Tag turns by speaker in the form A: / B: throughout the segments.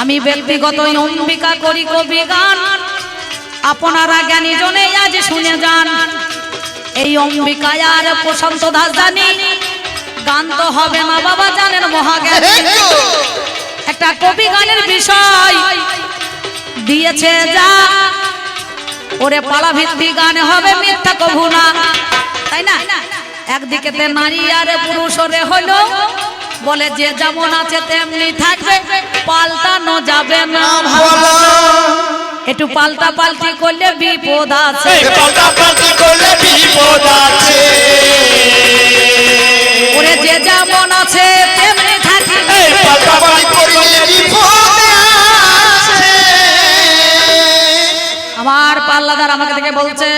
A: আমি ব্যক্তিগত অম্বিকা করি কবি গান। আপনারা জ্ঞানী জনে আজ শুনে যান। এই অম্বিকায় আর প্রশান্ত দাস জানি। গান তো হবে না বাবা জানেন মহাজ্ঞানী। একটা কবি গানের বিষয় দিয়েছে যা। ওরে পালা ভিত্তি গান হবে মিথ্যা কভু না। তাই না? একদিকে নারী আর পুরুষ ওরে হলো বলে যে যেমন আছে তেমনি থাকবে পাল্টানো যাবে না।
B: বলো
A: একটু পাল্টা পাল্টি করলে বিপদ আছে।
B: পাল্টা পাল্টি করলে বিপদ আছে।
A: ওরে যে যেমন আছে তেমনি থাকবে।
B: পাল্টা পাল্টি করলে বিপদ আছে।
A: আমার পাল্লাদার আমাকে থেকে বলছে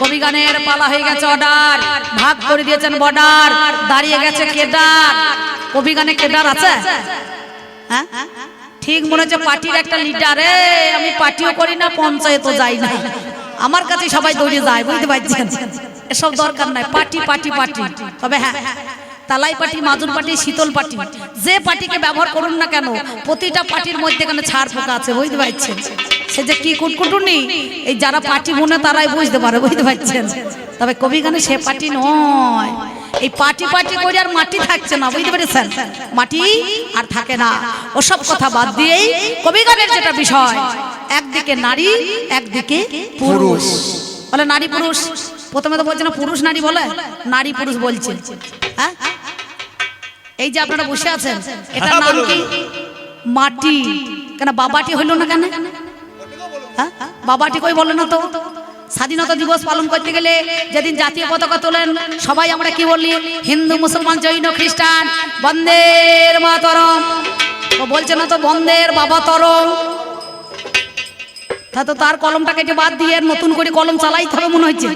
A: কবি গানের পালা হয়ে গেছে অর্ডার। ভাগ করে দিয়েছেন বর্ডার। দাঁড়িয়ে গেছে কেদার। কবি গানে কেদার আছে? হ্যাঁ? ঠিক মনে হচ্ছে পার্টির একটা লিডারে আমি পার্টিও করি না, পঞ্চায়েতও যাই না। আমার কাছে সবাই দৌড়ে যায়, বুঝতে পারছেন? এসব দরকার নাই, পার্টি পার্টি পার্টি। তবে হ্যাঁ তালাই পার্টি, মাজুর পার্টি, শীতল পার্টি। যে পার্টিকে ব্যবহার করুন না কেন, প্রতিটা পার্টির মধ্যে এখানে ছাড় পোকা আছে, বুঝতে পারছেন? সে যে কি কুটকুটুনি এই যারা পার্টি মনে তারাই বুঝতে পারে বুঝতে পারছেন? তবে কবি গানে সে পার্টি নয়। এই পার্টি পার্টি করে আর মাটি থাকছে না বুঝতে পেরেছেন? মাটি আর থাকে না। ওসব কথা বাদ দিয়েই কবি গানের যেটা বিষয় একদিকে নারী একদিকে পুরুষ। বলে নারী পুরুষ প্রথমে তো বলছে না পুরুষ নারী বলে? নারী পুরুষ বলছে। হ্যাঁ? এই যে আপনারা বসে আছেন এটার নাম কি? মাটি। কেন বাবাটি হইল না কেন? হ্যাঁ? বাবাটি কই বলে না তো? স্বাধীনতা দিবস পালন করতে গেলে যেদিন জাতীয় পতাকা তোলেন, সবাই আমরা কি বলি হিন্দু, মুসলমান, জৈন, খ্রিস্টান, বন্দের মাতরম। তো বলছে না তো বন্দের বাবা তরম। তা তো তার কলমটা কেটে বাদ দিয়ে নতুন করে কলম চালাইতে হবে মনে হচ্ছে।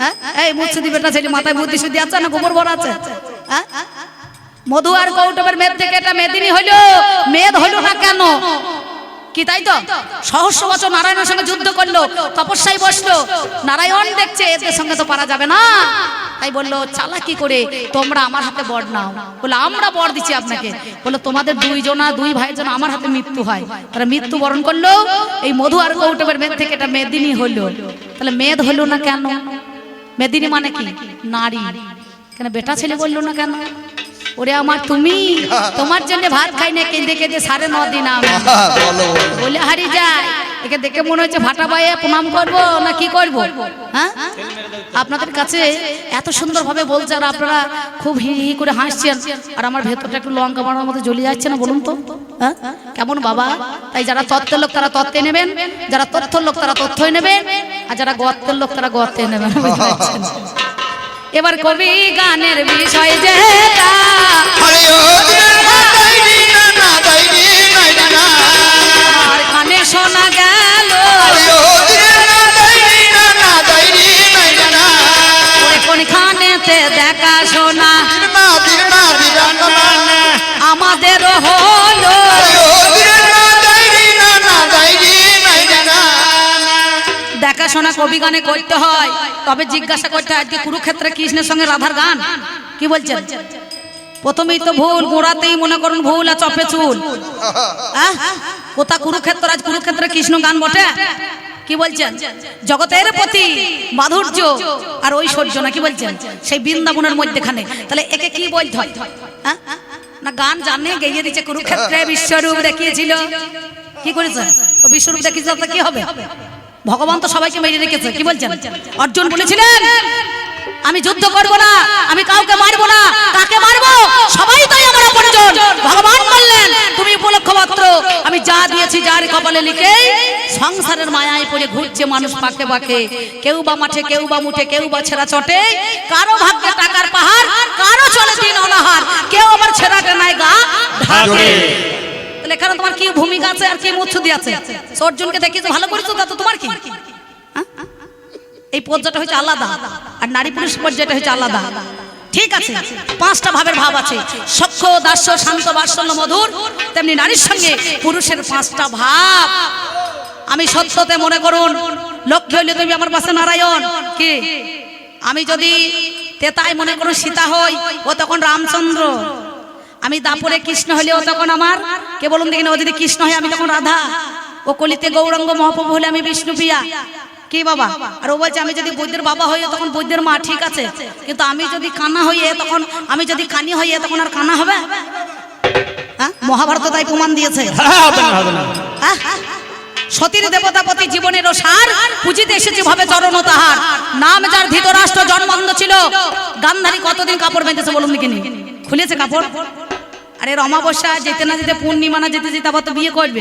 A: হ্যাঁ? এই মুর্শিদি বেটা ছেলে মাথায় বুদ্ধি শুদ্ধি আছে না গোবর ভরা আছে? হ্যাঁ? মধু আর কৌটবের মেদ থেকে এটা মেদিনী হইল। মেদ হইল না কেন? কি তাই তো? সহস্র বছর নারায়ণের সঙ্গে যুদ্ধ করল, তপস্যায় বসল। নারায়ণ দেখছে এদের সঙ্গে তো পারা যাবে না। তাই বলল, চালাকি করে তোমরা আমার হাতে বর নাও। বলে আমরা বর দিচ্ছি আপনাকে। বলল, তোমাদের দুইজনা দুই ভাইয়ের জন্য আমার হাতে মৃত্যু হয়। তারা মৃত্যু বরণ করল। এই মধু আর কৌটবের মেদ থেকে এটা মেদিনী হলো। তাহলে মেদ হলো না কেন? মেদিনী মানে কি? নারী। কেন বেটা ছেলে বলল না কেন? ওরে আমার তুমি তোমার জন্য ভাত খাই না কেঁদে কেঁদে সাড়ে ন দিন আমি।
B: বলো
A: হারি যায় একে দেখে মনে হচ্ছে ভাটা বাইয়ে প্রণাম করব না কি করব? হ্যাঁ? আপনাদের কাছে এত সুন্দরভাবে বলছে আর আপনারা খুব হি হি করে হাসছেন। আর আমার ভেতরটা একটু লঙ্কা মারার মতো জ্বলে যাচ্ছে না বলুন তো। হ্যাঁ? কেমন বাবা? তাই যারা তত্ত্বের লোক তারা তত্ত্বে নেবেন। যারা তথ্যর লোক তারা তথ্যই নেবেন। আর যারা গর্তের লোক তারা গর্তে নেবেন। বুঝতে পারছেন? এবার কবি গানের বিষয় যেটা দেখাশোনা কবি গানে করতে হয়, তবে জিজ্ঞাসা করতে আজকে কুরুক্ষেত্রে কৃষ্ণের সঙ্গে রাধার গান? কি বলছেন? প্রথমেই তো ভুল, গোড়াতেই মনে করুন ভুল, আর চপে চুল? কোথা কুরুক্ষেত্র, আজ কুরুক্ষেত্রে কৃষ্ণ গান বটে? কি বলছেন? জগতের প্রতি মাধুর্য আর ঐশ্বর্য না, কি বলছেন? সেই বৃন্দাবনের মধ্যেখানে। তাহলে একে কি বলতে হয়? না, গান জানে, গেয়ে দিচ্ছে কুরুক্ষেত্রে বিশ্বরূপ দেখিয়েছিল। কি করেছে? বিশ্বরূপ দেখিয়েছিল কি হবে? ভগবান তো সবাইকে মেরে রেখেছে কি বলছেন? অর্জুন বলেছিলেন আমি যুদ্ধ করব না আমি কাউকে মারবো না কাকে মারবো? সবাই তাই আমার আপনজন ভগবান বললেন তুমি উপলক্ষ মাত্র আমি যা দিয়েছি যার কপালে লিখে সংসারের মায়ায় পড়ে ঘুরছে মানুষ পাকে পাকে। কেউ বা মাঠে কেউ বা মুঠে কেউ বা ছেঁড়া চটে। কারও ভাগ্যে টাকার পাহাড় কারও চলে দিন অনাহার। কেউ আবার ছেঁড়াটে নাই গা ঢাকে। তাহলে তোমার কি ভূমিকা আছে আর কি মুচ্ছুদি আছে? অর্জুনকে দেখিয়েছো ভালো করেছ তা তো তোমার কি? এই পর্যায়টা হচ্ছে আলাদা আর নারী পুরুষ পর্যায়টা হচ্ছে আলাদা। ঠিক আছে, পাঁচটা ভাবের ভাব আছে। সক্ষ, দাস্য, শান্ত, বাৎসল্য, মধুর, তেমনি নারীর সঙ্গে পুরুষের পাঁচটা ভাব। আমি সত্যতে মনে করুন লক্ষ্য হইলে তুমি আমার পাশে নারায়ণ। কি? আমি যদি তেতায় মনে করুন সীতা হই, ও তখন রামচন্দ্র। আমি দাপরে কৃষ্ণ হলেও তখন আমার কে বলুন দেখি ও যদি কৃষ্ণ হয় আমি তখন রাধা ও কলিতে গৌরাঙ্গ মহাপ্রভু হলে আমি বিষ্ণু প্রিয়া। কি বাবা? আর ও বলছে আমি যদি বৈদ্যের বাবা হইয়ে তখন বৈদ্যের মা ঠিক আছে। কিন্তু আমি যদি কানা হইয়ে তখন আমি যদি কানি হইয়ে তখন আর কানা হবে? হ্যাঁ? মহাভারত তাই প্রমাণ দিয়েছে।
C: হ্যাঁ, হবে
A: সতীর দেবতাপতি জীবনের সার পুজিতে এসেছে ভাবে চরণ তাহার। নাম যার ধৃতরাষ্ট্র জন্মান্ধ ছিল গান্ধারী কতদিন কাপড় বেঁধেছে বলুন দেখিনি? খুলেছে কাপড়? আরে অমাবস্যা, যেতে না যেতে পূর্ণিমা না যেতে যেতে আবার তো বিয়ে করবে।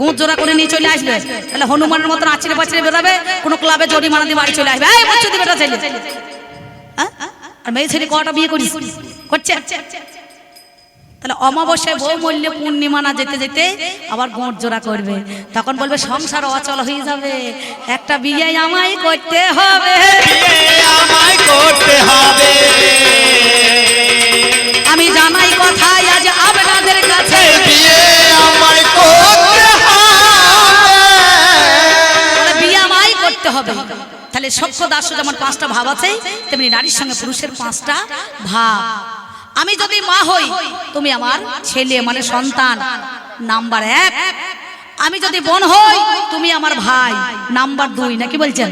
A: গুঁত জোড়া করে নিয়ে চলে আসবে। তাহলে হনুমানের মতন আছড়ে পাছড়ে বেরোবে, কোনো ক্লাবে জরিমানা দিয়ে বাড়ি চলে আসবে। এই বচ্চা দিবে ছেলে? আর মেয়ে ছেলে কটা বিয়ে করিস? করছে? তাহলে অমাবস্যায় বউ মূল্য পূর্ণিমা না যেতে যেতে আবার গোঁট জোড়া করবে। তখন বলবে, সংসার অচল হয়ে যাবে। একটা বিয়ে আমায় করতে হবে।
B: আমায় করতে হবে। হবে।
A: তাহলে সভ্য দাস যেমন পাঁচটা ভাব আছে তেমনি নারীর সঙ্গে পুরুষের পাঁচটা ভাব। আমি যদি মা হই তুমি আমার ছেলে মানে সন্তান। নাম্বার এক আমি যদি বোন হই তুমি আমার ভাই। নাম্বার দুই নাকি বলছেন?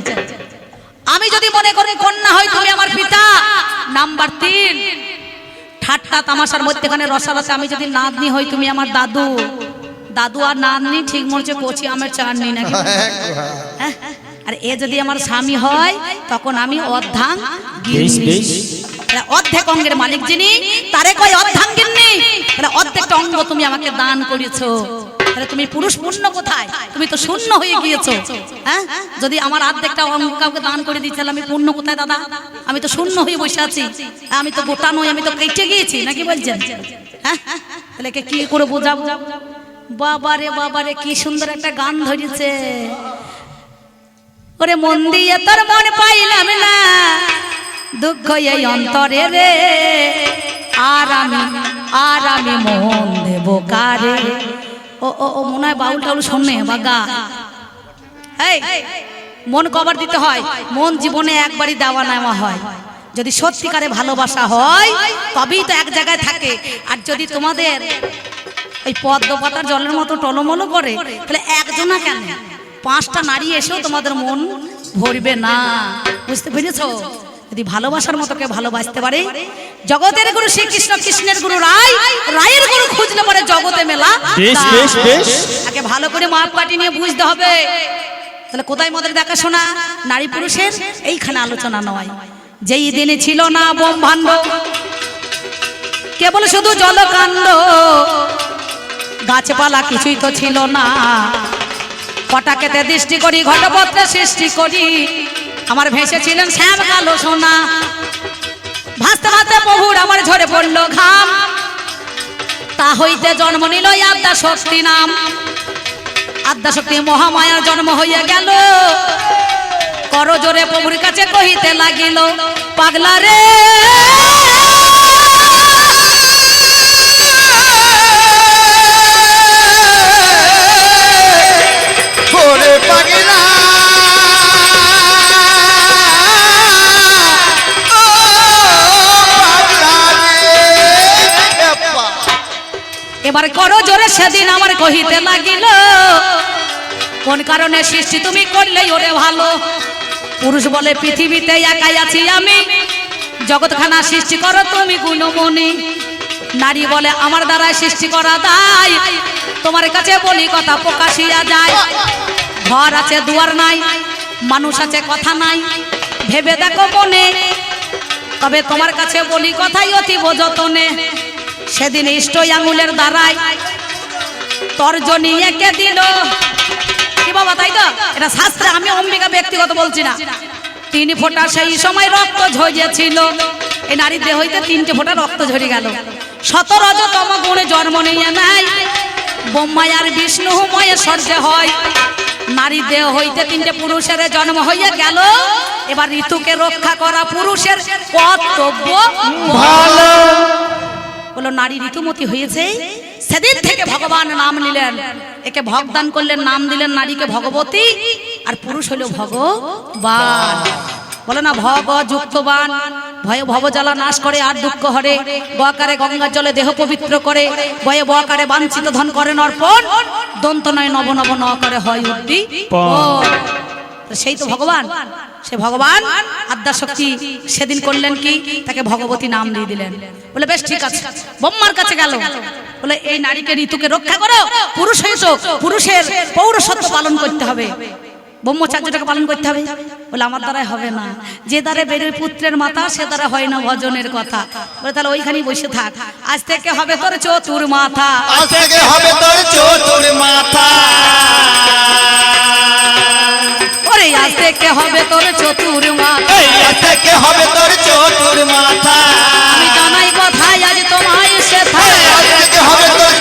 A: আমি যদি মনে করি কন্যা হই তুমি আমার পিতা। নাম্বার তিন ঠাট্টা তামাশার মধ্যেখানে রসারসে আমি যদি নাতনি হই তুমি আমার দাদু। দাদু আর নাতনি ঠিক মনে হচ্ছে কচি আমের চাটনি নাকি? হ্যাঁ? আর এ যদি আমার স্বামী হয় তখন আমি তাহলে অর্ধেক অঙ্গের মালিক যিনি তারে কয় অর্ধাঙ্গিনী। তাহলে অর্ধেকটা অঙ্গ তুমি আমাকে দান করেছ তাহলে তুমি পুরুষ পূর্ণ কোথায়? তুমি তো শূন্য হয়ে গিয়েছো। হ্যাঁ? যদি আমার অর্ধেকটা অঙ্গ কাউকে দান করে তাহলে আমি পূর্ণ কোথায় দাদা? আমি তো শূন্য হয়ে বসে আছি। আমি তো গোটা নই আমি তো কেটে গিয়েছি নাকি বলছেন? হ্যাঁ? তাহলে কি করে বোঝাবো? বাবারে বাবারে কি সুন্দর একটা গান ধরেছে। ওরে মন দিয়ে তোর মন পাইলাম না। দুঃখ এই অন্তরে রে। আর আমি আর আমি মন দেব কারে? ও ও ও, মনে হয় বাউল টাউল শোনে বা গা। এই, মন কবার দিতে হয়। মন জীবনে একবারই দেওয়া নেওয়া হয়। যদি সত্যিকারে ভালোবাসা হয়, তবেই তো এক জায়গায় থাকে। আর যদি তোমাদের এই পদ্ম পাতার জলের মতো টলমলো করে, তাহলে একজনা কেন? পাঁচটা নারী এসেও তোমাদের মন ভরবে না। বুঝতে পেরেছ? যদি ভালোবাসার মতো কেউ ভালোবাসতে পারে জগতের গুরু শ্রীকৃষ্ণ কৃষ্ণের গুরু রায় রায়ের গুরু খুঁজলে পরে জগতে মেলা। আগে ভালো করে মাপ কাটি নিয়ে বুঝতে হবে। তাহলে কোথায় মদের দেখাশোনা? নারী পুরুষের? এইখানে আলোচনা নয়। যেই দিনে ছিল না ব্রহ্মাণ্ড কেবল শুধু জলকাণ্ড গাছপালা কিছুই তো ছিল না। পটাকেতে দৃষ্টি করি ঘটপত্রে সৃষ্টি করি। আমার ভেসে ছিলেন শ্যাম কালো সোনা। ভাসতে ভাসতে প্রভুর আমার ঝরে পড়ল ঘাম। তা হইতে জন্ম নিল আদ্যা শক্তি নাম। আদ্যা শক্তি মহামায়ার জন্ম হইয়া গেল। করজোরে প্রভুর কাছে কহিতে লাগিল, পাগলা রে!
B: ওরে পাগলা।
A: এবার করো জোরে সেদিন আমার কহিতে লাগিল। কোন কারণে সৃষ্টি তুমি করলে ওরে ভালো। পুরুষ বলে পৃথিবীতে একাই আছি আমি। জগৎখানা সৃষ্টি করো তুমি গুণমণি। নারী বলে আমার দ্বারা সৃষ্টি করা দায়। তোমার কাছে বলি কথা প্রকাশিয়া যায়। ঘর আছে, দুয়ার নাই, মানুষ আছে, কথা নাই। ভেবে দেখো মনে, তবে তোমার কাছে বলি কথাই অতি যতনে। সেদিন ইষ্ট আঙুলের দ্বারাই তর্জনী একে দিল। কি বাবা, তাই তো? এটা শাস্ত্রে আমি অম্বিকা ব্যক্তিগত বলছি না। তিন ফোঁটা সেই সময় রক্ত ঝরিয়েছিল। এই নারীর দেহ হইতে তিনটে ফোঁটা রক্ত ঝরে গেল। শতরজতম গুণে জন্ম নিয়ে নাই বোম্মায় আর বিষ্ণু মহেশ্বর যে হয়। নারী দেহ হইতে তিনটে পুরুষের জন্ম হইয়া গেল। এবার ঋতুকে রক্ষা করা পুরুষের কর্তব্য
C: ভালো।
A: বলো নারী ঋতুমতি হয়েছে? সেদিন থেকে ভগবান নাম নিলেন। একে ভগদান করলেন নাম দিলেন নারীকে ভগবতী আর পুরুষ হলো ভগবান। বলো না ভগ যুক্তবান ভয়ে ভবজ্বালা নাশ করে আর দুঃখ হরে। বকারে গঙ্গার জলে দেহ পবিত্র করে ভয়ে বকারে বাঞ্ছিত ধন করেন অর্পণ দন্ত নয় নব নব ন করে হয় উদ্দি সেই তো ভগবান। সে ভগবান আদ্যা শক্তি সেদিন করলেন কি? তাকে ভগবতী নাম দিয়ে দিলেন। বলে বেশ ঠিক আছে। ব্রহ্মার কাছে গেল। বলে এই নারীকে ঋতুকে রক্ষা করো। পুরুষ হয়েছো পুরুষের পৌরসত্ব পালন করতে হবে। ব্রহ্মচার্যটাকে পালন করতে হবে। বলে আমার দ্বারাই হবে না। যে দ্বারে বেরোয় পুত্রের মাথা সে দ্বারা হয় না ভজনের কথা। বলে তাহলে ওইখানেই বসে থাক। আজ থেকে হবে তোর চতুর মাথা।
B: আজ থেকে হবে তোর চতুর মাথা।
A: ওরে আজ থেকে হবে তোর চতুর মাথা।
B: আজ থেকে হবে তোর চতুর মাথা।
A: আমি জানাই কথাই আজ তোমায় সে
B: আজ থেকে হবে তোর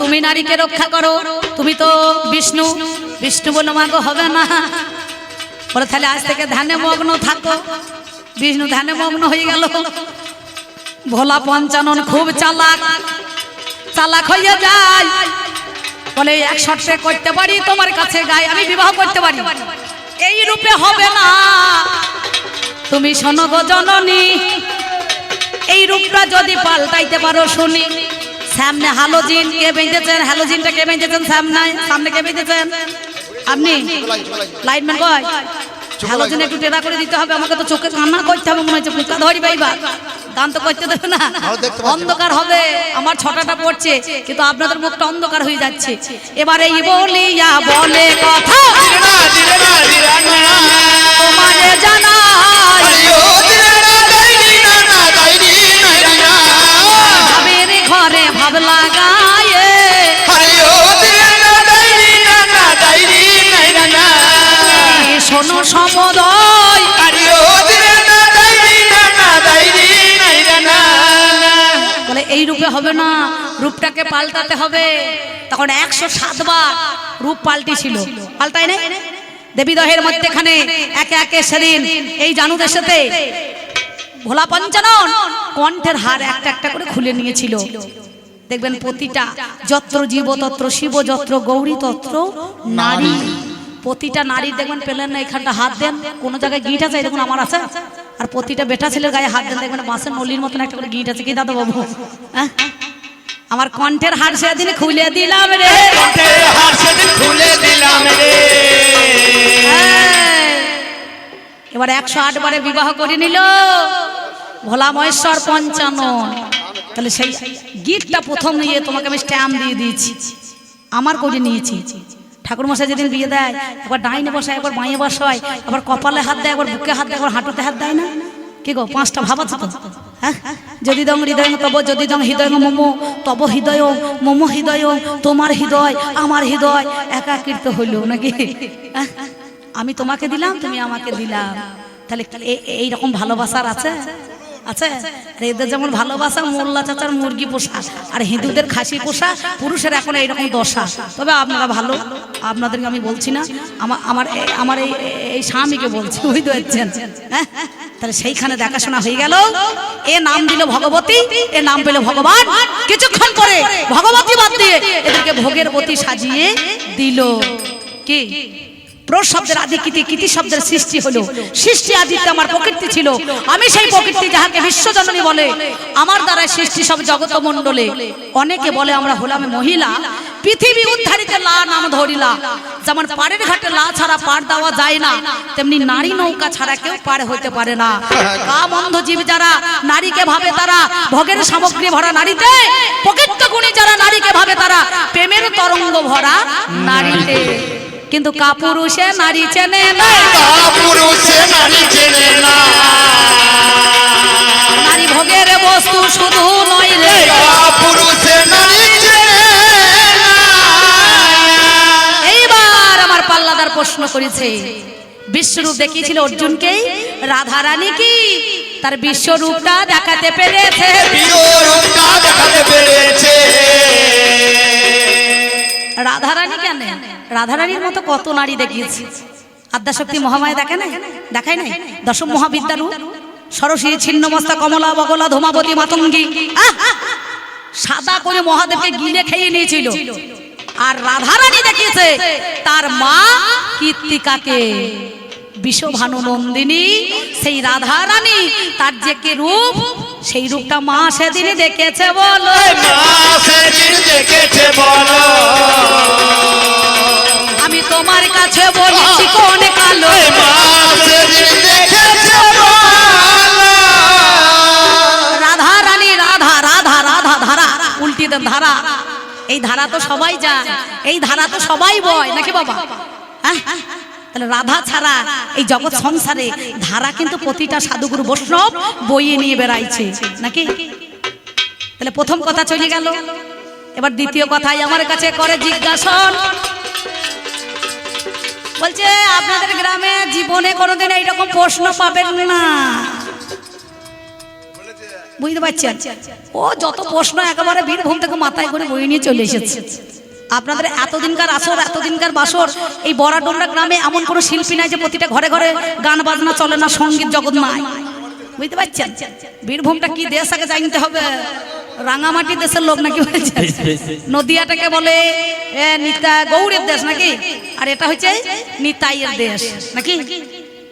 A: তুমি নারীকে রক্ষা করো। তুমি তো বিষ্ণু। বিষ্ণু বলে মাগো হবে না। বলে তাহলে আজ থেকে ধ্যানে মগ্ন থাকো। বিষ্ণু ধ্যানে মগ্ন হয়ে গেল। ভোলা পঞ্চানন খুব চালাক। চালাক হয়ে যায়। বলে এক শর্তে করতে পারি তোমার কাছে গায়ে আমি বিবাহ করতে পারি। এই রূপে হবে না। তুমি শোনো জননী এই রূপটা যদি পাল্টাইতে পারো শুনি। সামনে হালোজিন কে বেঁধেছেন? হ্যালোজিনটা কে বেঁধেছেন সামনে? সামনে কে বেঁধেছেন? আপনি? লাইটম্যান কয় হ্যালোজিন একটু টেরা করে দিতে হবে আমাকে তো চোখে কান্না করতে হবে মনে হচ্ছে। পুকা ধরি পাইবা দান তো করতে দেবে না।
B: ভালো পাচ্ছি।
A: অন্ধকার হবে আমার ছটাটা পড়ছে কিন্তু আপনাদের মুখটা অন্ধকার হয়ে যাচ্ছে। এবারে এই বলিয়া বলে কথা। তোমারে জানাই। শোনো সমদয়।
B: না না না না।
A: বলে এই রূপে হবে না রূপটাকে পাল্টাতে হবে। তখন একশো সাতবার রূপ পাল্টি ছিল পাল্টাই নাই দেবী দহের মধ্যেখানে একে একে সেদিন এই জানু দেশেতে ভোলা পঞ্চানন কণ্ঠের হার একটা একটা করে খুলে নিয়েছিল। দেখবেন প্রতিটা যত্র জীব তত্র শিব যত্র গৌরী নারী। প্রতিটা নারী দেখবেন পেলেন না এখানটা হাত দেন কোনো জায়গায় গিট আছে দেখুন আমার আছে। আর প্রতিটা বেটা ছেলের গায়ে হাত দেন দেখবেন বাঁশের নলির মতন একটা করে গিট আছে। কি দাদা বাবু? হ্যাঁ? আমার কণ্ঠের হার সেদিন খুলে দিলাম রে।
B: কণ্ঠের সেদিন খুলে দিলাম রে।
A: হ্যাঁ। এবার একশো আট বারে বিবাহ করে নিল ভোলা মহেশ্বর পঞ্চানন। তাহলে সেই গিটটা প্রথম নিয়ে তোমাকে আমি স্ট্যাম্প দিয়ে দিয়েছি। আমার করে নিয়েছি। ঠাকুর মশাই যেদিন বিয়ে দেয়, একবার ডাইনে বসায়, একবার বাঁয়ে বসায়, আবার কপালে হাত দেয়, একবার বুকে হাত দেয়, একবার হাঁটুতে হাত দেয় না? কি গো, পাঁচটা ভাবা তো? হ্যাঁ? যদি দং হৃদয় তব যদি দং হৃদয় মোমো, তব হৃদয়, মোমো হৃদয়, তোমার হৃদয়, আমার হৃদয় একাকৃত হইল নাকি? হ্যাঁ? আমি তোমাকে দিলাম, তুমি আমাকে দিলাম। তাহলে এ- এই রকম ভালোবাসার আছে? আছে? আর এদের যেমন ভালোবাসা মোল্লা চাচার মুরগি পোষা আর হিন্দুদের খাসি পোষা, পুরুষের এখন এইরকম দশা। তবে আপনারা ভালো, আপনাদেরকে আমি বলছি না আমার আমার আমার এই এই স্বামীকে বলছি বুঝতে পারছেন হ্যাঁ? তাহলে সেইখানে দেখাশোনা হয়ে গেল। এ নাম দিল ভগবতী, এ নাম পেল ভগবান। কিছুক্ষণ পরে ভগবতী বাদ দিয়ে এদেরকে ভোগের বতী সাজিয়ে দিল। কি? প্র শব্দের আদি কীতি কীতি শব্দের সৃষ্টি হলো। সৃষ্টি আদিতে আমার প্রকৃতি ছিল। আমি সেই প্রকৃতি যাহাকে বিশ্বজননী বলে। আমার দ্বারা সৃষ্টি সব জগত মণ্ডলে অনেকে বলে আমরা হলাম মহিলা। পৃথিবী উদ্ধারিতে লা নাম ধরিলা। যেমন পাড়ের ঘাটে লা ছাড়া পার দেওয়া যায় না, তেমনি নারী নৌকা ছাড়া কেউ পার হইতে পারে না। কাম জীব যারা নারীকে ভাবে তারা, ভোগের সামগ্রী ভরা নারীতে, প্রকৃত গুণী যারা নারীকে ভাবে তারা, প্রেমের তরঙ্গ ভরা নারীতে। কিন্তু কাপুরুষে নারী চেনে না।
B: পুরুষে নারী চেনে না।
A: নারী ভোগের বস্তু শুধু নয় রে।
B: পুরুষে নারী চেনে
A: এইবার আমার পাল্লাদার প্রশ্ন করেছে। বিশ্বরূপ দেখিয়েছিল অর্জুনকে। রাধারানী কি? তার বিশ্বরূপটা দেখাতে পেরেছে।
B: প্রিয় রূপটা দেখাতে পেরেছে।
A: রাধারানী কেন? রাধারানীর মতো কত নারী দেখিয়েছি। আদ্যাশক্তি মহামায় দেখে না দেখায় নাই? দশম মহাবিদ্যার সরস্বতী ছিন্নমস্তা কমলা বগলা ধূমাবতী মাতঙ্গী। সাদা করে মহাদেবকে গিলে খেয়ে নিয়েছিল। আর রাধারানী দেখিয়েছে, তার মা কীর্তিকাকে। বিশ্বভানু নন্দিনী, সেই রাধারানী তার যে কে রূপ সেই রূপটা মা সেদিনই দেখেছে বলো।
B: দেখেছে বলো।
A: আমি তোমার কাছে বলেছি কোন কালো।
B: সেদিন
A: রাধা রানী রাধা রাধা রাধা ধারা উল্টি দেন ধারা। এই ধারা তো সবাই যায় এই ধারা তো সবাই বয় নাকি বাবা? হ্যাঁ? তাহলে রাধা ছাড়া এই জগৎ সংসারে ধারা কিন্তু প্রতিটা সাধুগুরু বৈষ্ণব বইয়ে নিয়ে বেড়াইছে, নাকি? তাহলে প্রথম কথা চলে গেল। এবার দ্বিতীয় কথাই আমার কাছে করে জিজ্ঞাসন। বলছে, আপনাদের গ্রামে জীবনে কোনোদিন এইরকম প্রশ্ন পাবেন না। বুঝতে পারছেন? ও যত প্রশ্ন একেবারে বীরভূম থেকে মাথায় করে বই নিয়ে চলে এসেছে। আপনাদের এতদিনকার আসর এতদিনকার বাসর এই বড়াডোমরা গ্রামে এমন কোনো শিল্পী নাই যে প্রতিটা ঘরে ঘরে গান বাজনা চলে না সংগীত জগৎ নাই। বুঝতে পারছেন? বীরভূমটা কি দেশ আগে জানতে হবে? রাঙামাটি দেশের লোক নাকি বলছে। নদিয়াটাকে বলে এ, নিতা গৌড়ের দেশ নাকি? আর এটা হচ্ছে নিতাইয়ের দেশ নাকি?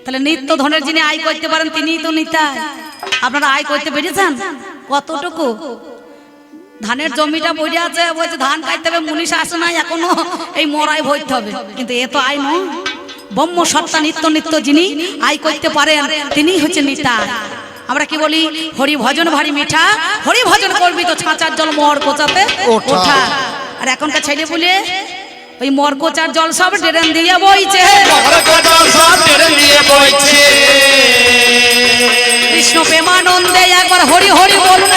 A: তাহলে নিত্য ধনের যিনি আয় করতে পারেন তিনিই তো নিতাই। আপনারা আয় করতে পেরেছেন? কতটুকু? ধানের জমিটা পড়ে আছে বলছে ধান কাটতে হবে মুনিশ আসে নাই এখনও এই মরাই ভরতে হবে। কিন্তু এ তো আয় নয়। ব্রহ্ম সত্তা নিত্য নিত্য যিনি আয় করতে পারেন তিনিই হচ্ছে নিতাই আমরা কি বলি? হরি ভজন ভারী মিঠা হরি ভজন করবি তো ছাঁচার জল মর কোচাতে
B: ওঠা।
A: আর এখনকার ছেলে বলে ওই মর কোচার জল সব ড্রেন দিয়ে বইছে।
B: সব নিয়ে বইছে।
A: কৃষ্ণ প্রেমানন্দে একবার হরি হরি বলুন।